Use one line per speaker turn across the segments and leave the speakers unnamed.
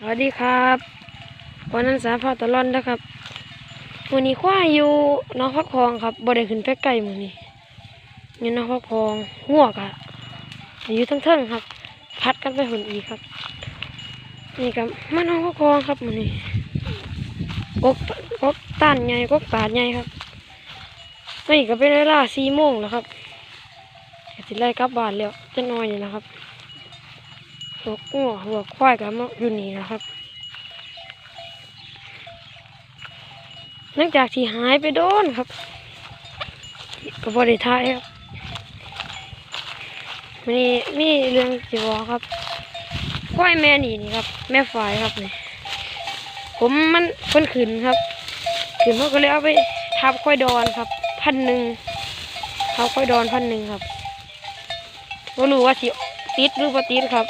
สวัสดีครับวันนั้นสาพาตะลอนนะครับวันนี้ควายอยู่น้องพักพองครับบ่ได้ขึ้นไปไกลมือนี้อยู่น้องพักพองหัวกะอยู่ทั้งเทิงครับ พัดกันไปหุ่นอีกครับ นี่กับมาน้องพักพองครับมือนี้กกกกต้านใหญ่กกตาดใหญ่ครับนี่ก็เป็นเวลาสี่โมงแล้วครับก็สิไล่กลับบ้านแล้วจะน้อยนี่นะครับ หัวหัวหัวควายกับมาอยู่นี่นะครับ หลังจากที่หายไปโดนครับก็บริทายครับมีมีเรื่องจีวอครับควายแม่นี่นี่ครับ แม่ฝ่ายครับนี่ผมมันเพิ่นขืนครับขืนเขาก็เลยเอาไปทับควายดอนครับ พันหนึ่งทับควายดอนพันหนึ่งครับก็รู้ว่าสิติดหรือบ่ติดครับ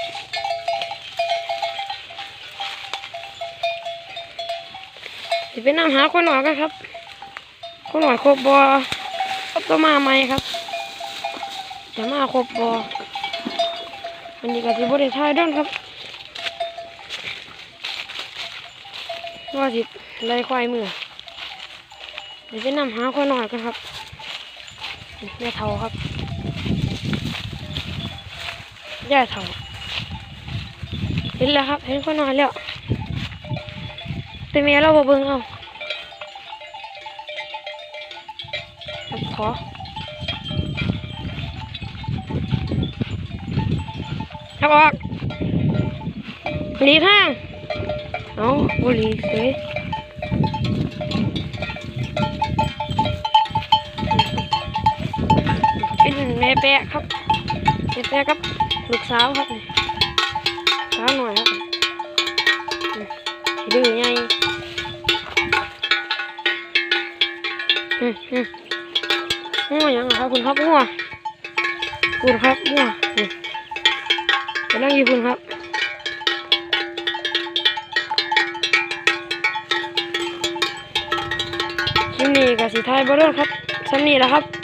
สิไปนำหาคนหน่อยกันครับ คนหน่อยครบบอก็ต้องมาใหม่ครับ จะมาครบบอวันนี้ก็สิบริทายด้นครับว่าสิไล่ควายมือเดี๋ยวไปนำหาคนหน่อยกันครับแม่เทาครับแย่เทาเห็นแล้วครับ เห็นคนหน่อยแล้ว แต่เมียเราบ่เบิ่งเอาขอครับออกหลีกทางเอาบุหลีกเสยเป็นแม่แปะครับแม่แปะครับ ลูกสาวครับนี่สาวหน่อยครับ ดื้อไงอืมอืมงัวยังครับคุณครับงัวคุณครับงัวอืมกำลังอยู่คุณครับคลิปนี้กับสีไทายบอลลูนครับสำนีแหล้วครับ